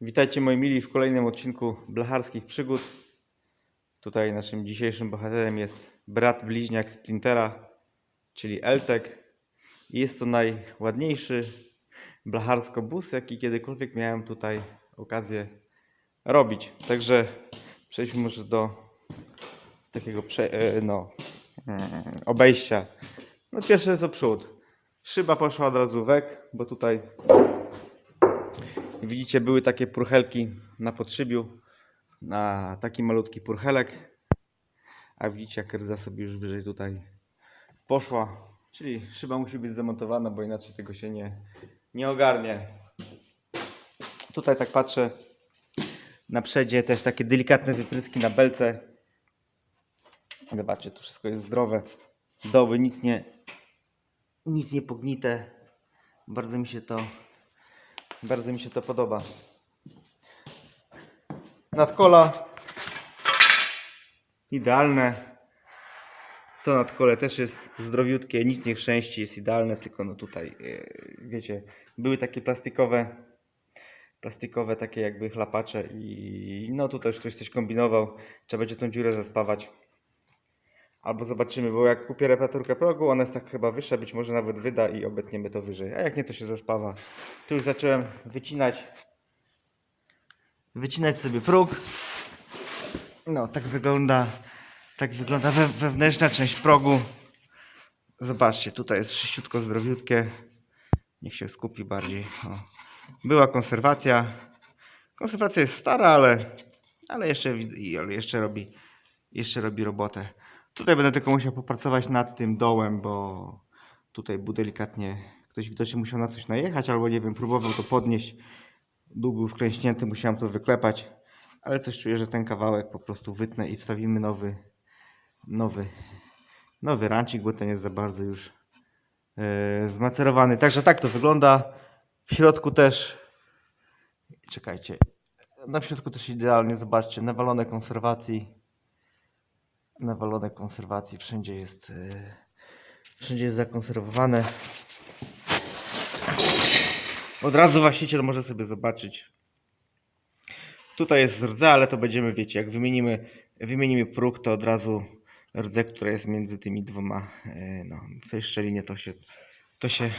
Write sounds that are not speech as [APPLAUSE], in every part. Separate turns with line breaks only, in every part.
Witajcie moi mili w kolejnym odcinku Blacharskich Przygód. Tutaj naszym dzisiejszym bohaterem jest brat bliźniak Sprintera, czyli Eltek. Jest to najładniejszy blacharsko bus, jaki kiedykolwiek miałem tutaj okazję robić. Także przejdźmy może do takiego e, no, mm, obejścia. No pierwsze jest przód. Szyba poszła od razu wek, bo tutaj Widzicie, były takie purchelki na podszybiu, na taki malutki purchelek. A widzicie, jak rydza sobie już wyżej tutaj poszła. Czyli szyba musi być zamontowana, bo inaczej tego się nie, nie ogarnie. Tutaj tak patrzę, na przedzie też takie delikatne wypryski na belce. Zobaczcie, to wszystko jest zdrowe. Doły, nic nie, nic nie pognite. Bardzo mi się to bardzo mi się to podoba. Nadkola idealne. To nadkole też jest zdrowiutkie, nic nie chrzęści, jest idealne, tylko no tutaj, yy, wiecie, były takie plastikowe, plastikowe takie jakby chlapacze i no tutaj już ktoś coś kombinował, trzeba będzie tą dziurę zaspawać. Albo zobaczymy, bo jak kupię reparaturkę progu, ona jest tak chyba wyższa, być może nawet wyda i obetniemy to wyżej. A jak nie, to się zaspawa. Tu już zacząłem wycinać. Wycinać sobie próg. No, tak wygląda. Tak wygląda we, wewnętrzna część progu. Zobaczcie, tutaj jest wszyściutko zdrowiutkie. Niech się skupi bardziej. O. Była konserwacja. Konserwacja jest stara, ale, ale, jeszcze, ale jeszcze, robi, jeszcze robi robotę. Tutaj będę tylko musiał popracować nad tym dołem, bo tutaj był delikatnie, ktoś widocznie musiał na coś najechać, albo nie wiem, próbował to podnieść. Dół był wklęśnięty, musiałem to wyklepać, ale coś czuję, że ten kawałek po prostu wytnę i wstawimy nowy, nowy, nowy rancik, bo ten jest za bardzo już e, zmacerowany. Także tak to wygląda. W środku też, czekajcie, na w środku też idealnie, zobaczcie, nawalone konserwacji nawalone konserwacji, wszędzie jest e, wszędzie jest zakonserwowane. Od razu właściciel może sobie zobaczyć. Tutaj jest rdza, ale to będziemy, wiecie, jak wymienimy, wymienimy próg, to od razu rdzę, która jest między tymi dwoma, e, no, w tej szczelinie to się, to się e,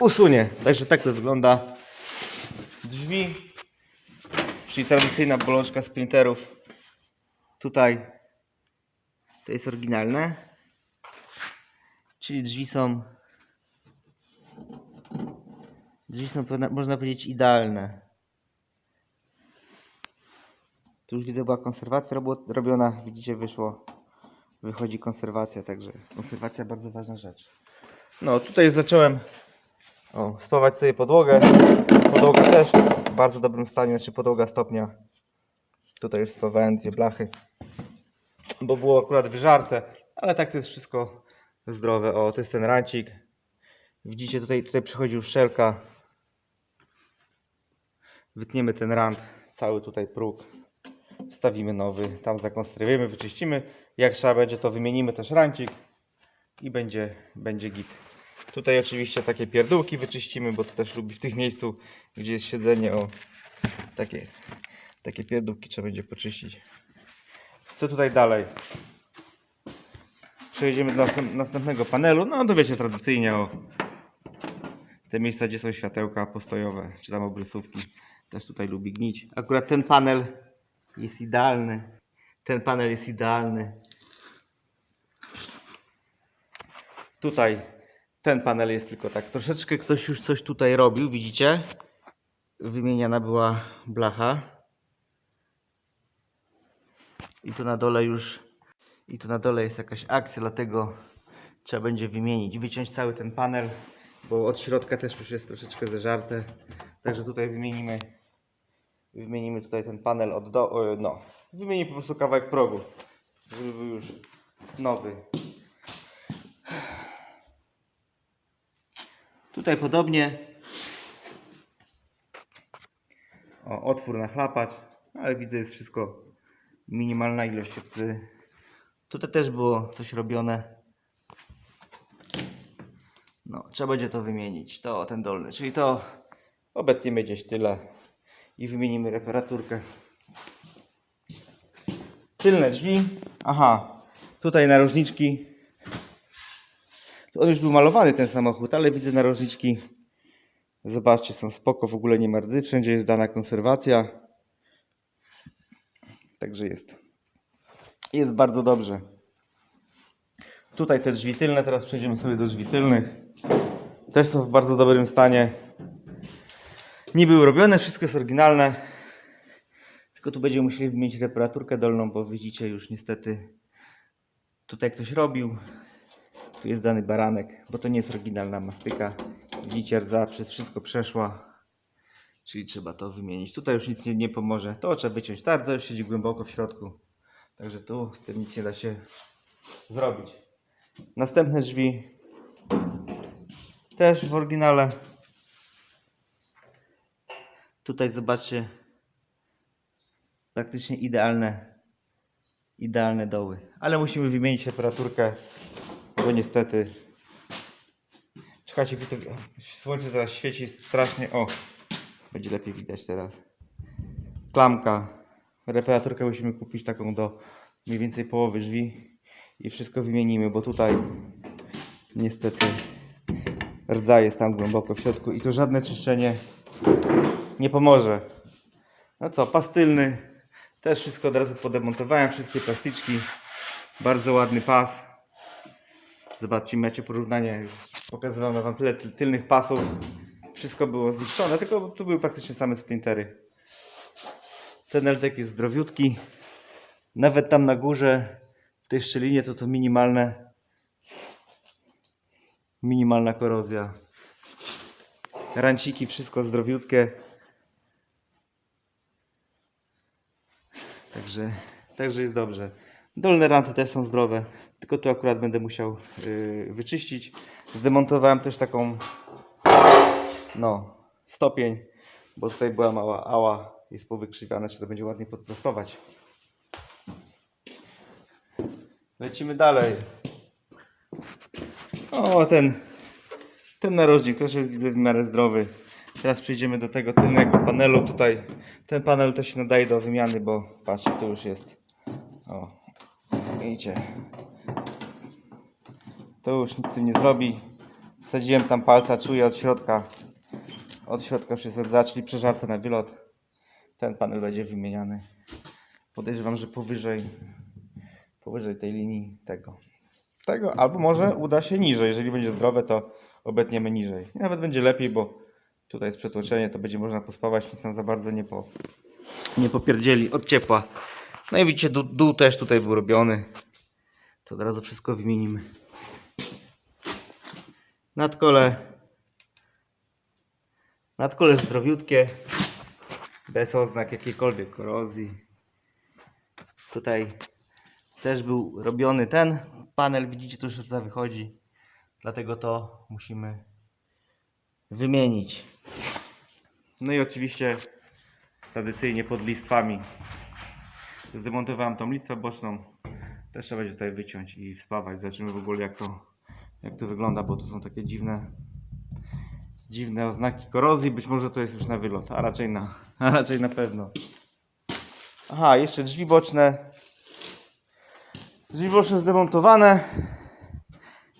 usunie. Także tak to wygląda. Drzwi, czyli tradycyjna bolączka sprinterów. Tutaj to jest oryginalne. Czyli drzwi są. Drzwi są, można powiedzieć, idealne. Tu już widzę, była konserwacja robiona. Widzicie, wyszło. Wychodzi konserwacja, także konserwacja bardzo ważna rzecz. No, tutaj zacząłem o, spawać sobie podłogę. Podłoga też w bardzo dobrym stanie, znaczy podłoga stopnia. Tutaj już spawałem dwie blachy bo było akurat wyżarte, ale tak to jest wszystko zdrowe. O, to jest ten rancik. Widzicie, tutaj, tutaj przychodził szczelka. Wytniemy ten rant, cały tutaj próg. Wstawimy nowy, tam zakonserwujemy, wyczyścimy. Jak trzeba będzie, to wymienimy też rancik i będzie, będzie git. Tutaj oczywiście takie pierdółki wyczyścimy, bo to też lubi w tych miejscu, gdzie jest siedzenie, o takie, takie pierdółki trzeba będzie poczyścić. Co tutaj dalej? Przejedziemy do następ- następnego panelu. No to wiecie, tradycyjnie o te miejsca, gdzie są światełka postojowe, czy tam obrysówki. Też tutaj lubi gnić. Akurat ten panel jest idealny. Ten panel jest idealny. Tutaj ten panel jest tylko tak. Troszeczkę ktoś już coś tutaj robił, widzicie? Wymieniana była blacha. I tu na dole już i tu na dole jest jakaś akcja, dlatego trzeba będzie wymienić, wyciąć cały ten panel, bo od środka też już jest troszeczkę zeżarte. Także tutaj wymienimy wymienimy tutaj ten panel od do, o, no, wymienimy po prostu kawałek progu, żeby był już nowy. Tutaj podobnie o, otwór na chlapacz, ale widzę jest wszystko minimalna ilość obcy. Tutaj też było coś robione. No, trzeba będzie to wymienić. To ten dolny, czyli to obetniemy gdzieś tyle. i wymienimy reparaturkę. Tylne drzwi. Aha, tutaj narożniczki. On już był malowany ten samochód, ale widzę narożniczki. Zobaczcie, są spoko, w ogóle nie ma. Wszędzie jest dana konserwacja. Także jest. Jest bardzo dobrze. Tutaj te drzwi tylne, teraz przejdziemy sobie do drzwi tylnych. Też są w bardzo dobrym stanie. Nie były robione, wszystko jest oryginalne. Tylko tu będziemy musieli wymienić reparaturkę dolną, bo widzicie już niestety tutaj ktoś robił. Tu jest dany baranek, bo to nie jest oryginalna mastyka. Widzicie, rdza przez wszystko przeszła. Czyli trzeba to wymienić. Tutaj już nic nie, nie pomoże. To trzeba wyciąć. Ta rdza już siedzi głęboko w środku. Także tu z tym nic nie da się zrobić. Następne drzwi też w oryginale. Tutaj zobaczcie praktycznie idealne idealne doły. Ale musimy wymienić temperaturkę, bo niestety czekajcie, słońce teraz świeci strasznie. O, będzie lepiej widać teraz. Klamka. Reparaturkę musimy kupić taką do mniej więcej połowy drzwi i wszystko wymienimy, bo tutaj niestety rdza jest tam głęboko w środku i to żadne czyszczenie nie pomoże. No co, pastylny. Też wszystko od razu podemontowałem, wszystkie plastyczki. Bardzo ładny pas. Zobaczcie, macie porównanie. Pokazywałem wam tyle ty- tylnych pasów. Wszystko było zniszczone, tylko tu były praktycznie same splintery. Ten LTK jest zdrowiutki. Nawet tam na górze, w tej szczelinie, to to minimalne. Minimalna korozja. Ranciki, wszystko zdrowiutkie. Także, także jest dobrze. Dolne ranty też są zdrowe, tylko tu akurat będę musiał yy, wyczyścić. Zdemontowałem też taką no, stopień, bo tutaj była mała ała, jest powykrzywiana, czy to będzie ładnie podprostować. Lecimy dalej. O, ten, ten narożnik też jest widzę w miarę zdrowy. Teraz przejdziemy do tego tylnego panelu. Tutaj ten panel też się nadaje do wymiany, bo patrzcie, tu już jest. O, widzicie. To już nic z tym nie zrobi. Wsadziłem tam palca, czuję od środka. Od środka już jest rdza, czyli przeżarte na wylot. Ten panel będzie wymieniany. Podejrzewam, że powyżej, powyżej tej linii tego. Tego, albo może uda się niżej. Jeżeli będzie zdrowe, to obetniemy niżej. I nawet będzie lepiej, bo tutaj jest przetłoczenie, to będzie można pospawać, nic nam za bardzo nie, po, nie popierdzieli od ciepła. No i widzicie, dół, dół też tutaj był robiony. To od razu wszystko wymienimy. Nadkole. Nadkole zdrowiutkie. Bez oznak jakiejkolwiek korozji. Tutaj też był robiony ten panel. Widzicie, tu już wychodzi. Dlatego to musimy wymienić. No i oczywiście tradycyjnie pod listwami. Zdemontowałem tą listwę boczną. Też trzeba będzie tutaj wyciąć i wspawać. Zobaczymy w ogóle jak to, jak to wygląda, bo tu są takie dziwne dziwne oznaki korozji. Być może to jest już na wylot, a raczej na, [LAUGHS] a raczej na pewno. Aha, jeszcze drzwi boczne. Drzwi boczne zdemontowane.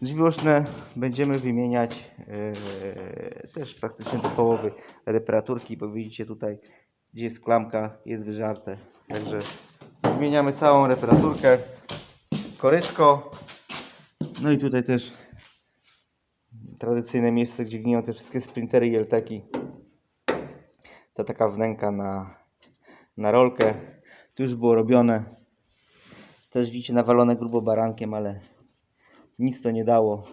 Drzwi boczne będziemy wymieniać e, też praktycznie do połowy reparaturki, bo widzicie tutaj, gdzie jest klamka, jest wyżarte. Także wymieniamy całą reparaturkę. Koryczko. No i tutaj też tradycyjne miejsce, gdzie gniją te wszystkie sprintery i LTki. To taka wnęka na, na rolkę. Tu już było robione. Też widzicie nawalone grubo barankiem, ale nic to nie dało.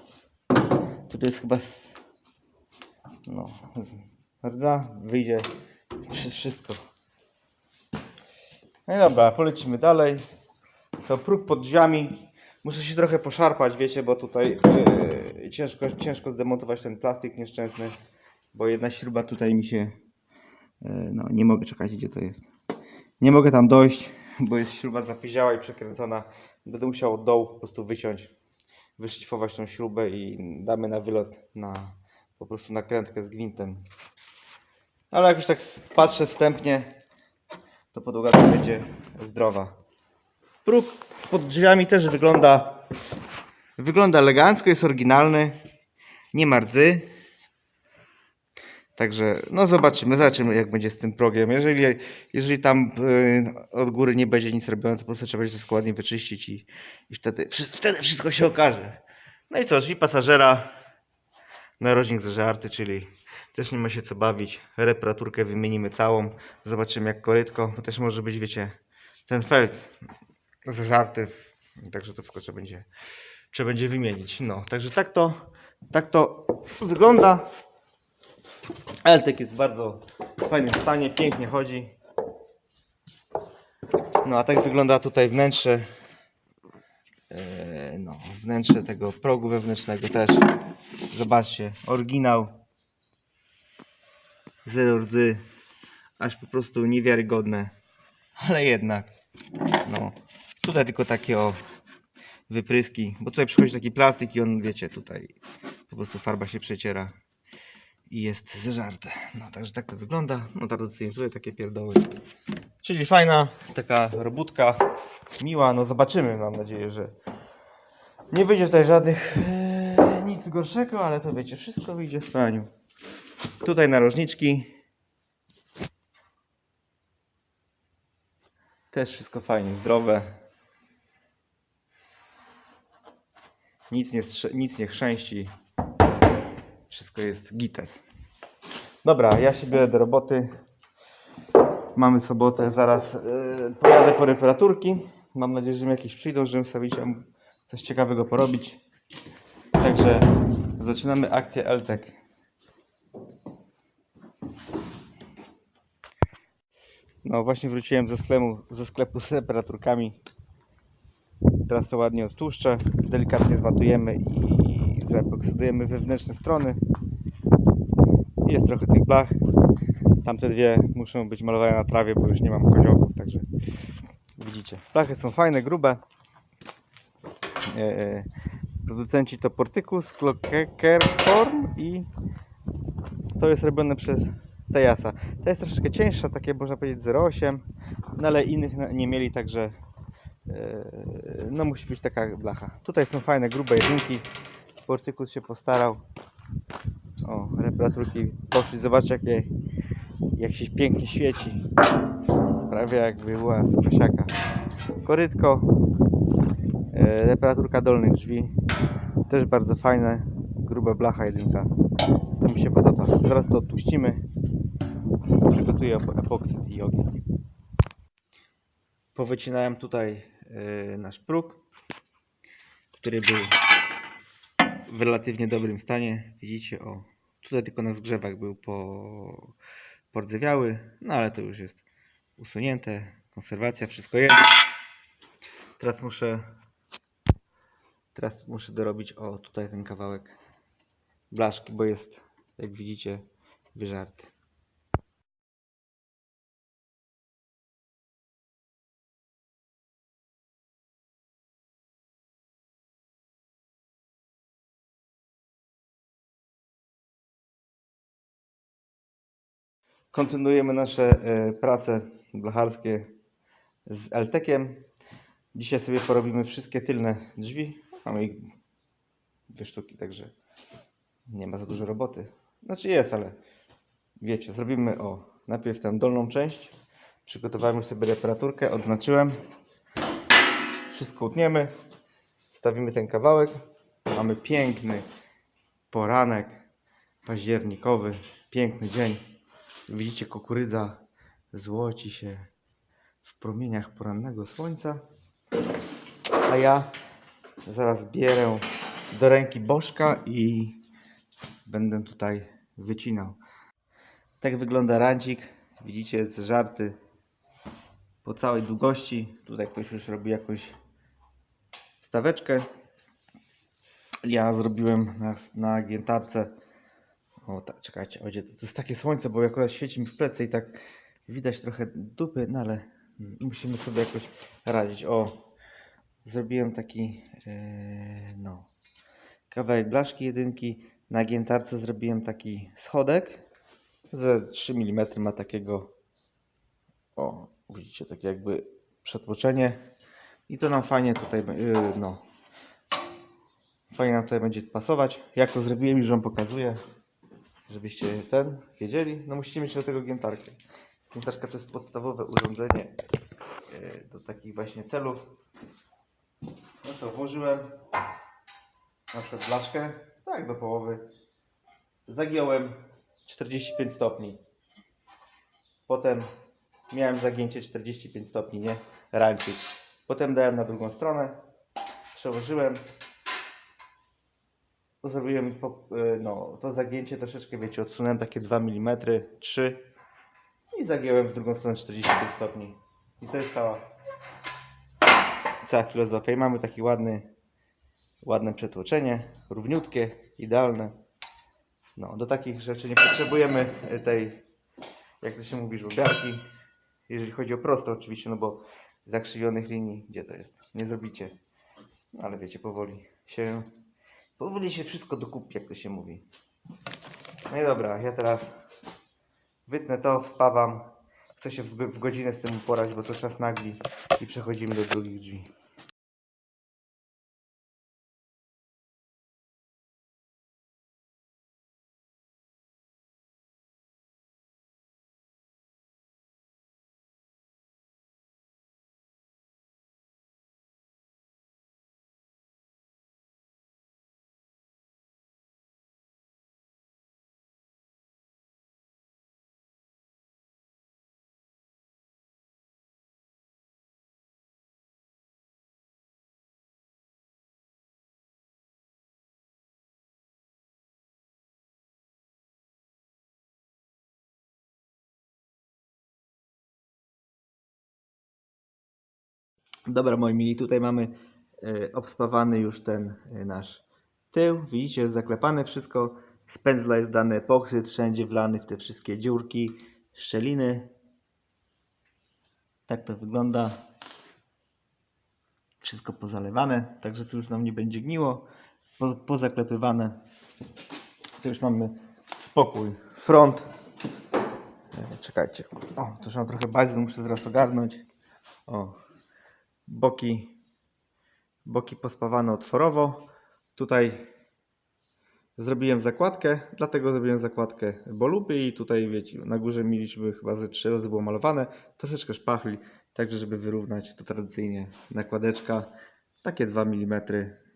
Tu to jest chyba no, z rdza wyjdzie przez wszystko. No i dobra, polecimy dalej. Co, próg pod drzwiami. Muszę się trochę poszarpać, wiecie, bo tutaj yy, ciężko, ciężko zdemontować ten plastik nieszczęsny, bo jedna śruba tutaj mi się, yy, no nie mogę, czekajcie gdzie to jest. Nie mogę tam dojść, bo jest śruba zapieziała i przekręcona. Będę musiał od dołu po prostu wyciąć, wyszlifować tą śrubę i damy na wylot na po prostu nakrętkę z gwintem. Ale jak już tak patrzę wstępnie, to podłoga będzie zdrowa. Próg pod drzwiami też wygląda wygląda elegancko, jest oryginalny. Nie ma rdzy. Także no zobaczymy, zobaczymy jak będzie z tym progiem. Jeżeli, jeżeli tam y, od góry nie będzie nic robione, to po prostu trzeba będzie to składnie wyczyścić i, i wtedy, wtedy wszystko się okaże. No i co, drzwi pasażera, narożnik do żarty, czyli też nie ma się co bawić. Reparaturkę wymienimy całą, zobaczymy jak korytko, bo też może być, wiecie, ten felc z żarty, także to wszystko trzeba będzie, trzeba będzie wymienić. No, także tak to, tak to wygląda. Eltek jest w bardzo fajnym stanie, pięknie chodzi. No a tak wygląda tutaj wnętrze. e, No, wnętrze tego progu wewnętrznego też. Zobaczcie, oryginał. Zero rdzy. Aż po prostu niewiarygodne. Ale jednak. No. Tutaj tylko takie o wypryski. Bo tutaj przychodzi taki plastik i on, wiecie, tutaj po prostu farba się przeciera i jest zeżarte. No także tak to wygląda. No tradycyjnie tutaj takie pierdoły. Czyli fajna taka robótka, miła. No zobaczymy, mam nadzieję, że nie wyjdzie tutaj żadnych e, nic gorszego, ale to wiecie, wszystko wyjdzie w praniu. Tutaj narożniczki. Też wszystko fajnie, zdrowe. Nic nie, nic nie chrzęści. Wszystko jest gites. Dobra, ja się biorę do roboty. Mamy sobotę, zaraz yy, pojadę po reparaturki. Mam nadzieję, że mi jakieś przyjdą, żebym sobie coś ciekawego porobić. Także zaczynamy akcję LTEC. No właśnie wróciłem ze sklepu, ze sklepu z reparaturkami. Teraz to ładnie odtłuszczę, delikatnie zmatujemy i zaepoksydujemy wewnętrzne strony. Jest trochę tych blach. Tamte dwie muszą być malowane na trawie, bo już nie mam koziołków, także widzicie. Blachy są fajne, grube. E, e, producenci to Portykus, Klockerhorn i to jest robione przez Tejasa. Ta jest troszeczkę cieńsza, takie można powiedzieć 0,8, no ale innych nie mieli, także no musi być taka blacha. Tutaj są fajne, grube jedynki. Portykus się postarał. O, reparaturki poszli. Zobaczcie, jakie, jak się pięknie świeci. Prawie jakby była z prosiaka. Korytko. E, reparaturka dolnych drzwi. Też bardzo fajne. Gruba blacha jedynka. To mi się podoba. Zaraz to odpuścimy. Przygotuję ep- epoksyd i ogień. Powycinałem tutaj nasz próg, który był w relatywnie dobrym stanie. Widzicie, o, tutaj tylko na zgrzewach był po, pordzewiały, no ale to już jest usunięte. Konserwacja, wszystko jest. Teraz muszę teraz muszę dorobić o tutaj ten kawałek blaszki, bo jest jak widzicie wyżarty. Kontynuujemy nasze e, prace blacharskie z LTEkiem. Dzisiaj sobie porobimy wszystkie tylne drzwi. Mamy ich dwie sztuki, także nie ma za dużo roboty. Znaczy jest, ale wiecie, zrobimy o najpierw tę dolną część. Przygotowałem sobie reparaturkę, odznaczyłem. Wszystko utniemy. Wstawimy ten kawałek. Mamy piękny poranek październikowy. Piękny dzień. Widzicie, kukurydza złoci się w promieniach porannego słońca. A ja zaraz bierę do ręki bożka i będę tutaj wycinał. Tak wygląda rancik. Widzicie, jest żarty po całej długości. Tutaj ktoś już robi jakąś staweczkę. Ja zrobiłem na, na giętarce o, tak, czekajcie, ojdzie, to, to jest takie słońce, bo akurat świeci mi w plecy i tak widać trochę dupy, no ale mm, musimy sobie jakoś radzić. O, zrobiłem taki, e, no, kawałek blaszki jedynki. Na giętarce zrobiłem taki schodek. Ze 3 mm ma takiego, o, widzicie, takie jakby przetłoczenie. I to nam fajnie tutaj, yy, no, fajnie nam tutaj będzie pasować. Jak to zrobiłem, już Wam pokazuję, żebyście ten wiedzieli. No musicie mieć do tego giętarkę. Giętarka to jest podstawowe urządzenie yy, do takich właśnie celów. No co, włożyłem na przykład blaszkę, tak do połowy. Zagiąłem 45 stopni. Potem miałem zagięcie 45 stopni, nie? Rancik. Potem dałem na drugą stronę, przełożyłem. Zrobiłem po, y, no, to zagięcie troszeczkę, wiecie, odsunąłem takie 2 mm, 3 i zagiąłem w drugą stronę 45 stopni. I to jest cała, cała filozofia. I mamy taki ładny, ładne przetłoczenie, równiutkie, idealne. No, do takich rzeczy nie potrzebujemy y, tej, jak to się mówi, żółbiarki. Jeżeli chodzi o prosto oczywiście, no bo zakrzywionych linii, gdzie to jest? Nie zrobicie. No, ale wiecie, powoli się, powoli się wszystko dokupi, jak to się mówi. No i dobra, ja teraz wytnę to, spawam. Chcę się w, w godzinę z tym uporać, bo to czas nagli i przechodzimy do drugich drzwi. Dobra, moi mili, tutaj mamy e, obspawany już ten e, nasz tył. Widzicie, jest zaklepane wszystko. Z pędzla jest dany epoksyd, wszędzie wlany w te wszystkie dziurki, szczeliny. Tak to wygląda. Wszystko pozalewane, także tu już nam nie będzie gniło. Po, pozaklepywane. Tu już mamy spokój. Front. E, Czekajcie. O, to już mam trochę bazy, muszę zaraz ogarnąć. O, boki, boki pospawane otworowo. Tutaj zrobiłem zakładkę, dlatego zrobiłem zakładkę, bo lubię i tutaj wiecie, na górze mieliśmy chyba ze trzy razy było malowane, troszeczkę szpachli, także żeby wyrównać to tradycyjnie nakładeczka, takie 2 mm,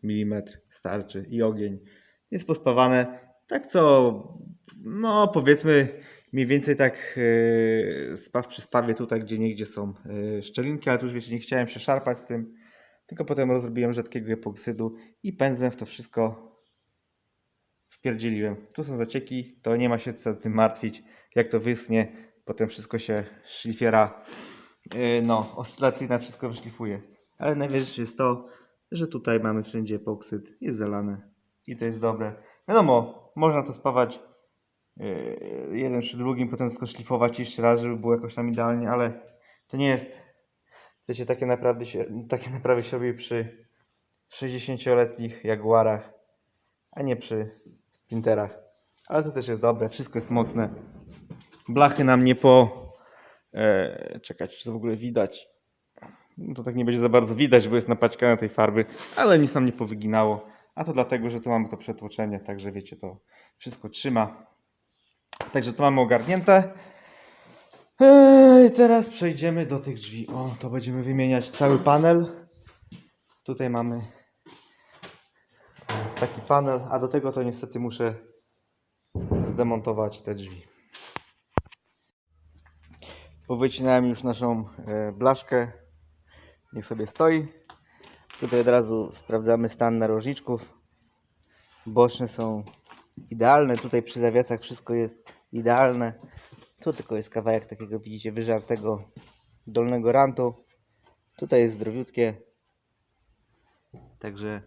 milimetr starczy i ogień. Jest pospawane, tak co, no powiedzmy mniej więcej tak yy, spaw przy spawie tutaj, gdzie niegdzie są yy, szczelinki, ale tu już wiecie, nie chciałem się szarpać z tym, tylko potem rozrobiłem rzadkiego epoksydu i pędzlem w to wszystko wpierdzieliłem. Tu są zacieki, to nie ma się co tym martwić. Jak to wyschnie, potem wszystko się szlifiera, yy, no, oscylacyjna wszystko wyszlifuje. Ale najważniejsze jest to, że tutaj mamy wszędzie epoksyd, jest zalane i to jest dobre. Wiadomo, można to spawać jeden przy drugim, potem tylko szlifować jeszcze raz, żeby było jakoś tam idealnie, ale to nie jest, wiecie, takie naprawdę się, takie [LAUGHS] naprawy się robi przy 60-letnich Jaguarach, a nie przy Sprinterach. Ale to też jest dobre, wszystko jest mocne. Blachy nam nie po... E, czekać, czy to w ogóle widać? No to tak nie będzie za bardzo widać, bo jest napaćkana tej farby, ale nic nam nie powyginało. A to dlatego, że tu mamy to przetłoczenie, także wiecie, to wszystko trzyma. Także to mamy ogarnięte. Ej, teraz przejdziemy do tych drzwi. O, to będziemy wymieniać cały panel. Tutaj mamy taki panel, a do tego to niestety muszę zdemontować te drzwi. Powycinałem już naszą e, blaszkę. Niech sobie stoi. Tutaj od razu sprawdzamy stan narożniczków. Boczne są idealne. Tutaj przy zawiasach wszystko jest idealne. Tu tylko jest kawałek takiego, widzicie, wyżartego dolnego rantu. Tutaj jest zdrowiutkie. Także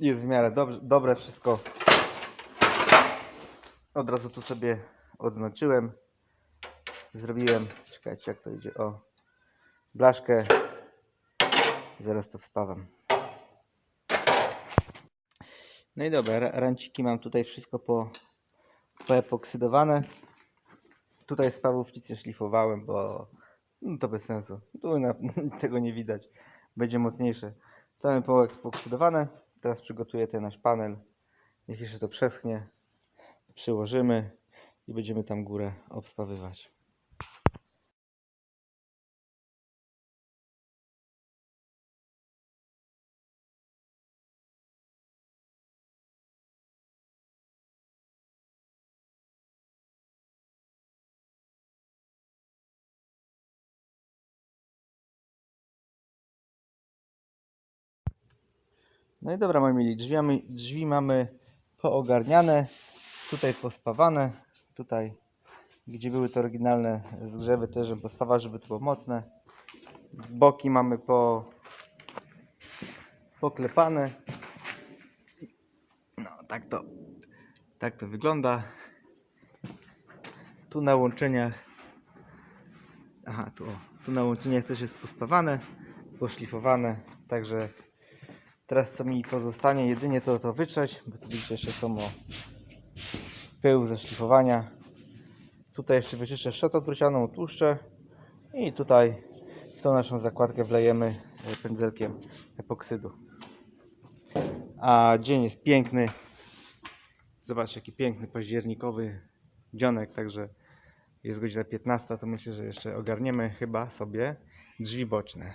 jest w miarę dobrze, dobre wszystko. Od razu tu sobie odznaczyłem. Zrobiłem, czekajcie jak to idzie, o, blaszkę. Zaraz to wspawam. No i dobra, ra- ranciki mam tutaj wszystko po, poepoksydowane. Tutaj spawów nic nie szlifowałem, bo no to bez sensu. Tu na, [LAUGHS] tego nie widać. Będzie mocniejsze. To mamy pooksydowane. Teraz przygotuję ten nasz panel. Niech jeszcze to przeschnie. Przyłożymy i będziemy tam górę obspawywać. No i dobra, moi mili, drzwi mamy, drzwi mamy poogarniane, tutaj pospawane, tutaj gdzie były te oryginalne zgrzewy też, żeby pospawać, żeby to było mocne. Boki mamy po poklepane. No, tak to, tak to wygląda. Tu na łączeniach, aha, tu, tu na łączeniach też jest pospawane, poszlifowane, także Teraz co mi pozostanie, jedynie to to wytrzeć, bo tu widzicie jeszcze są pył ze szlifowania. Tutaj jeszcze wyczyszczę szczotą trucianą, tłuszczę i tutaj w tą naszą zakładkę wlejemy e, pędzelkiem epoksydu. A dzień jest piękny. Zobaczcie jaki piękny październikowy dzionek, także jest godzina 15, to myślę, że jeszcze ogarniemy chyba sobie drzwi boczne.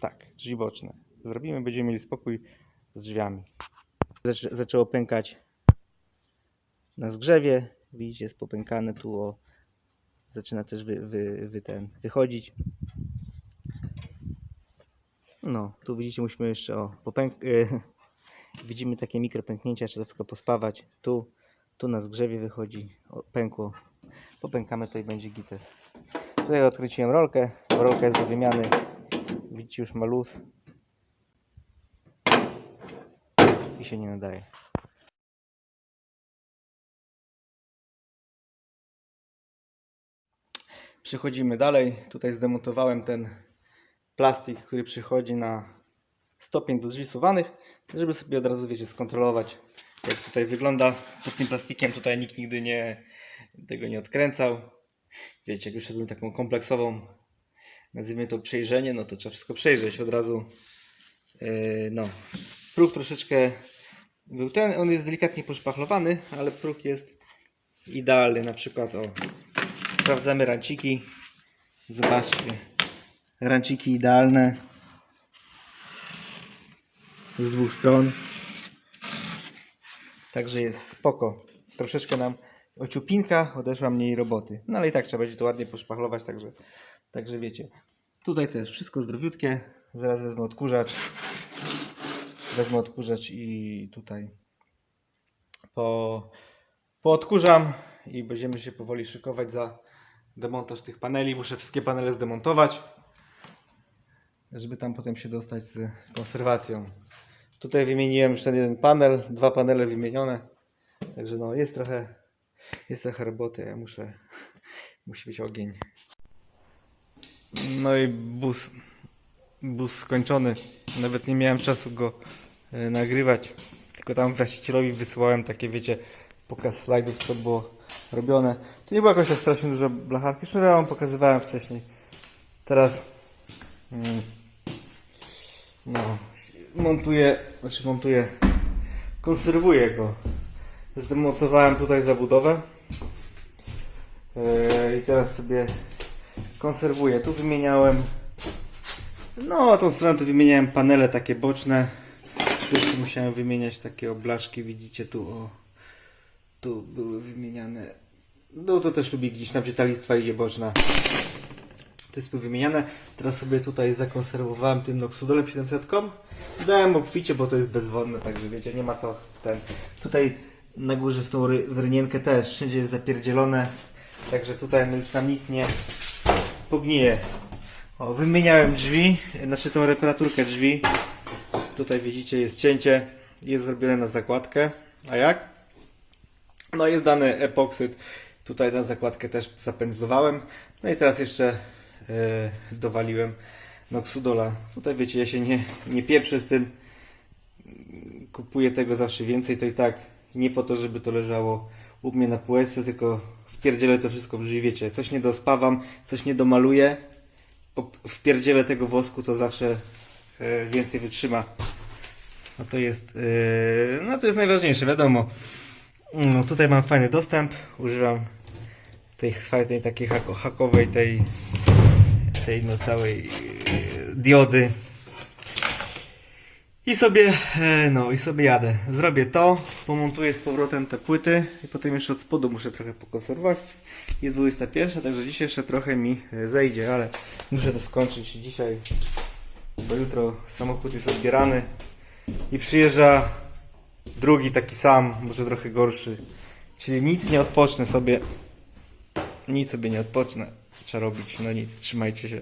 Tak, drzwi boczne. Zrobimy, będziemy mieli spokój z drzwiami. Zaczę, zaczęło pękać na zgrzewie. Widzicie, jest popękane tu o, zaczyna też wy, wy, wy ten, wychodzić. No, tu widzicie, musimy jeszcze o, popęk... y, [LAUGHS] widzimy takie mikropęknięcia, trzeba wszystko pospawać. Tu, tu na zgrzewie wychodzi, o, pękło. Popękamy, i będzie gites. Tutaj odkryciłem rolkę, rolka jest do wymiany. Widzicie, już ma luz. I się nie nadaje. Przechodzimy dalej. Tutaj zdemontowałem ten plastik, który przychodzi na stopień do drzwi suwanych, żeby sobie od razu wiecie skontrolować jak tutaj wygląda. Pod tym plastikiem tutaj nikt nigdy nie tego nie odkręcał. Wiecie, jak już robimy taką kompleksową nazwijmy to przejrzenie, no to trzeba wszystko przejrzeć od razu. Yy, no, próg troszeczkę był ten, on jest delikatnie poszpachlowany, ale próg jest idealny. Na przykład o, sprawdzamy ranciki. Zobaczcie, ranciki idealne z dwóch stron. Także jest spoko. Troszeczkę nam ociupinka odeszła mniej roboty. No ale i tak trzeba będzie to ładnie poszpachlować, także, także wiecie. Tutaj też wszystko zdrowiutkie. Zaraz wezmę odkurzacz wezmę odkurzacz i tutaj po, poodkurzam i będziemy się powoli szykować za demontaż tych paneli. Muszę wszystkie panele zdemontować, żeby tam potem się dostać z konserwacją. Tutaj wymieniłem już ten jeden panel, dwa panele wymienione. Także no jest trochę jest trochę roboty, ja muszę musi być ogień. No i bus bus skończony. Nawet nie miałem czasu go e, nagrywać. Tylko tam właścicielowi wysyłałem takie, wiecie, pokaz slajdów, co było robione. To nie było jakoś tak strasznie dużo blacharki. Ja wam pokazywałem wcześniej. Teraz mm, no, montuję, znaczy montuję, konserwuję go. Zdemontowałem tutaj zabudowę. E, I teraz sobie konserwuję. Tu wymieniałem no, tą stronę to wymieniałem panele takie boczne. Jeszcze musiałem wymieniać takie oblaszki, widzicie tu o. Tu były wymieniane. No to też lubię gdzieś tam gdzie ta listwa idzie boczna. To jest wymieniane. Teraz sobie tutaj zakonserwowałem tym Noxudolem 700. Dałem obficie, bo to jest bezwodne, także wiecie, nie ma co ten. Tutaj na górze w tą rynienkę też wszędzie jest zapierdzielone. Także tutaj no już nam nic nie pognije. O, wymieniałem drzwi, znaczy tą reparaturkę drzwi. Tutaj widzicie jest cięcie, jest zrobione na zakładkę. A jak? No jest dany epoksyd. Tutaj na zakładkę też zapędzlowałem. No i teraz jeszcze e, dowaliłem Noxudola. Tutaj wiecie, ja się nie, nie pieprzę z tym. Kupuję tego zawsze więcej, to i tak nie po to, żeby to leżało u mnie na półeczce, tylko wpierdzielę to wszystko w drzwi, wiecie, coś nie dospawam, coś nie domaluję, wpierdzielę tego wosku, to zawsze e, więcej wytrzyma. No to jest, e, no to jest najważniejsze, wiadomo. No tutaj mam fajny dostęp, używam tej fajnej takiej hako, hakowej, tej, tej no całej e, diody. I sobie, no i sobie jadę. Zrobię to, pomontuję z powrotem te płyty i potem jeszcze od spodu muszę trochę pokonserwować. Jest 21, także dzisiaj jeszcze trochę mi e, zejdzie, ale muszę to skończyć dzisiaj, bo jutro samochód jest odbierany i przyjeżdża drugi taki sam, może trochę gorszy. Czyli nic nie odpocznę sobie, nic sobie nie odpocznę. Trzeba robić, no nic, trzymajcie się.